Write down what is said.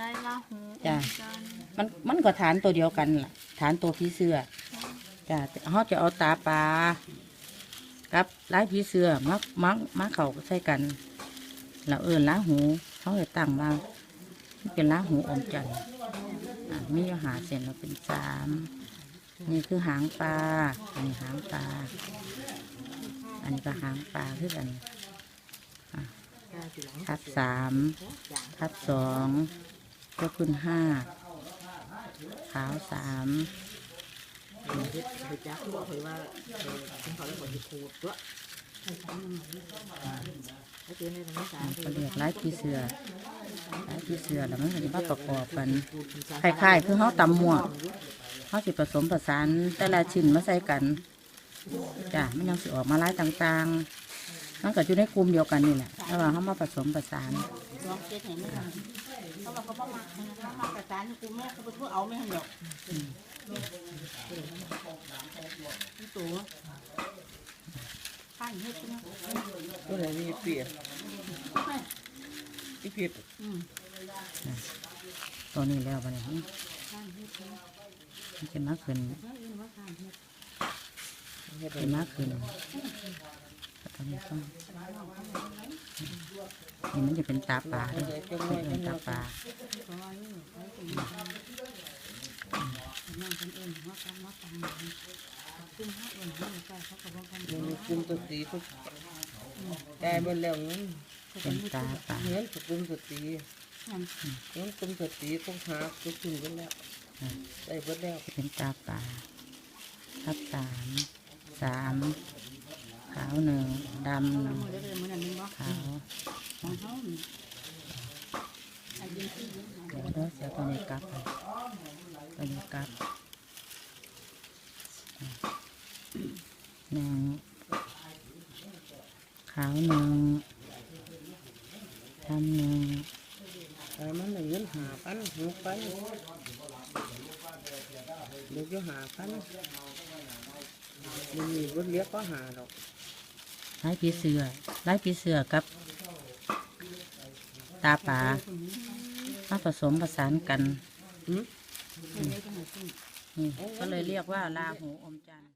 ได้ละหูจ้ะจันทร์มันมันก็ฐานตัวเดียวกันล่ะ ฐานตัวผีเสื้อจ้ะเขาจะเอาตาปลากับลายผีเสื้อมักมักมักเขาใส่กันแล้วเอินล้าหูเขาจะตั้งมามันเป็นล้าหูอมจันทร์อะมีอาหารเสร็จแล้วเป็นสามนี่คือหางปลาอันนี้หางปลาอันนี้ก็หางปลาคือกันอะทับสามทับสอง ก็ขึ้นห้าขาวสามเฮ็ดเฮ็ดจ้าคือบอกเลยว่าเออเป็นเขาเรียกว่าโคตรด้วยให้เตือนในตรงนี้สามก็เรียกไร้ผีเสือไร้ผีเสือแล้วมันก็จะมาประกอบกันคล้ายๆคือเขาตำหมวกเขาสิผสมผสานแต่ละชิ้นมาใส่กันจ้ะมันยังสิออกมาหลายต่างๆ มันก็อยู่ในกลุ่มเดียวกันนี่แหละแต่ว่าเขามาผสมผสานลองเก็ตเห็นไหมคะเขาบอกเขาบอกมาเขามากระจานกูแม่เขาไปทั่วเอาไม่ให้หรอกพี่ตัวข้างเฮ็ดใช่ไหมตัวไหนมีเปียกอีเปียกอืมตัวนี้แล้ววันนี้ข้างเฮ็ดใช่ไหมมันจะมาขึ้นแล้วเอ็นว่าข้างเฮ็ดเฮ็ดจะมาขึ้นก็ ต้ต้องนี่มันจะเป็นตาปลาเด้วยเป็นตาปลาเพราะว่านี่ไว้ตรงนี้นั่งคนเอ็นว่าการว่าการซึ่งถ้าเอ็นไม่ใช่เขาก็บอกกันมันมีกลุ่มตัวตีทุกได้หมดแล้วเงินเป็นตาปลาเงินกุมตัวตีนั่นเงินกลุ่มตัวตีพวกหาทุกถึงกันแล้วได้หมดแล้วเป็นตาปลาทับสามสาม ขาวหนึ่งดำหนึ่งขาวเดี๋ยิงเดี๋ยวเด้อเสียตัวนี้กลับไปตัวนี้กลับหนึ่งขาวหนึ่งดำหนึ่งแต่มันได้เงินหาพันหกพันเดี๋ยวจะหาพันมันมีรถเลี้ยก็หาดอก ไล่ผีเสือไล่ผีเสือกับ ตาปลามาผสมผสานกันอืมนี่ก็เลยเรียกว่าลาหูอมจันทร์